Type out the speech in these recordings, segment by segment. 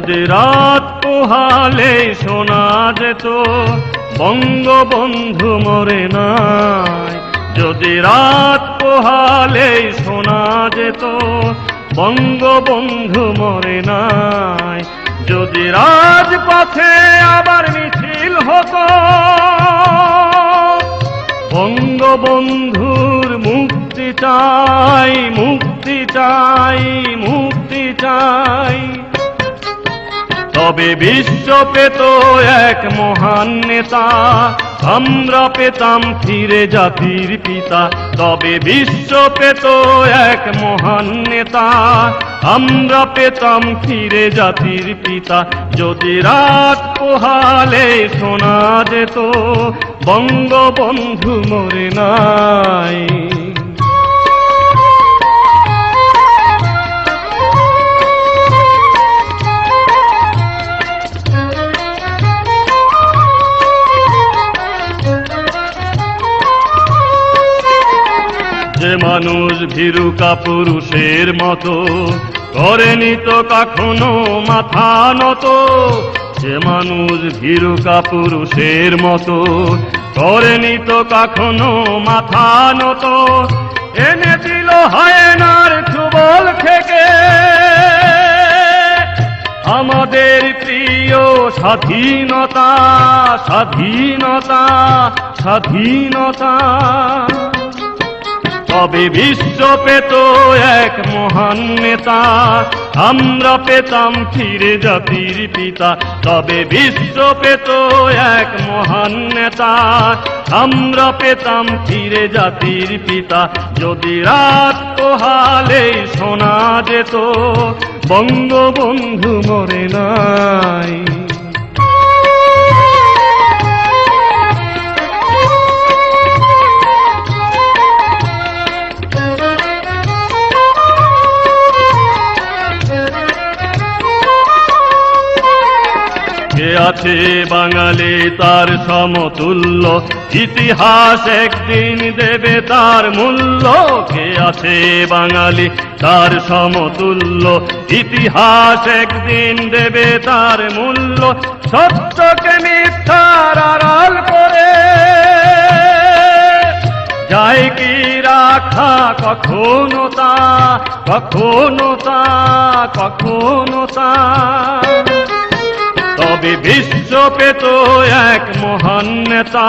যদি রাত পোহালে শোনা যেত, বঙ্গবন্ধু মরে নাই। যদি রাত পোহালে শোনা যেত, বঙ্গবন্ধু মরে নাই। যদি রাজপথে আবার মিছিল হতো, বঙ্গবন্ধুর মুক্তি চাই মুক্তি চাই মুক্তি চাই। তবে বিশ্ব পেত এক মহান নেতা। আমরা পেতাম ফিরে জাতির পিতা। তবে বিশ্ব পেত এক মহান নেতা। আমরা পেতাম ফিরে জাতির পিতা। যদি রাত পোহালে শোনা যেত, বঙ্গবন্ধু মরে নাই। মানুষ ভীরুকা পুরুষের মতো। করেনি তো কখনো মাথা নত। যে মানুষ ভীরুকা পুরুষের মতো। করেনি তো কখনো মাথা নত। এনে দিল হায়নার ছুবল থেকে। আমাদের প্রিয় স্বাধীনতা স্বাধীনতা স্বাধীনতা। তবে বিশ্ব পেত এক মহান নেতা। আমরা পেতাম ফিরে জাতির পিতা। তবে বিশ্ব পেত এক মহান নেতা। আমরা পেতাম ফিরে জাতির পিতা। যদি রাত পোহালে শোনা যেত, বঙ্গবন্ধু মরে নাই। কে আছে বাঙালি, তার সমতুল্য। ইতিহাস একদিন দেবে তার মূল্য। কে আছে বাঙালি, তার সমতুল্য? ইতিহাস একদিন দেবে তার মূল্য। সত্যকে মিথ্যার আড়াল করে। যায় কি রাখা, কখনো তা কখনো তা কখনো তা। তবে বিশ্ব পেত এক মহান নেতা।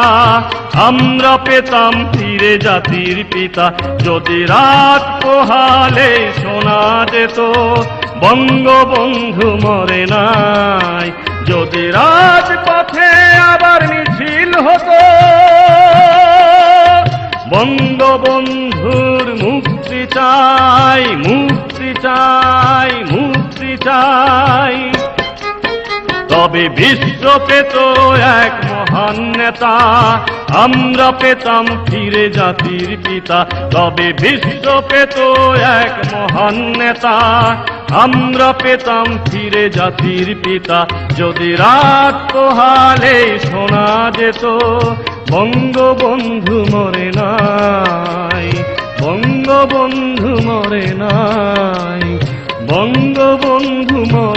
আমরা পেতাম ফিরে জাতির পিতা। যদি রাত পোহালে শোনা যেত বঙ্গবন্ধু মরে নাই। যদি রাজপথে আবার মিছিল হতো, বঙ্গবন্ধুর মুক্তি চাই মুক্তি চাই মুক্তি চাই। তবে বিশ্ব পেত এক মহান নেতা। আমরা পেতাম ফিরে জাতির পিতা। তবে বিশ্ব পেত এক মহান নেতা। আমরা পেতাম ফিরে জাতির পিতা। যদি রাত পোহালে শোনা যেত, বঙ্গবন্ধু মরে নাই, বঙ্গবন্ধু মরে নাই, বঙ্গবন্ধু মরে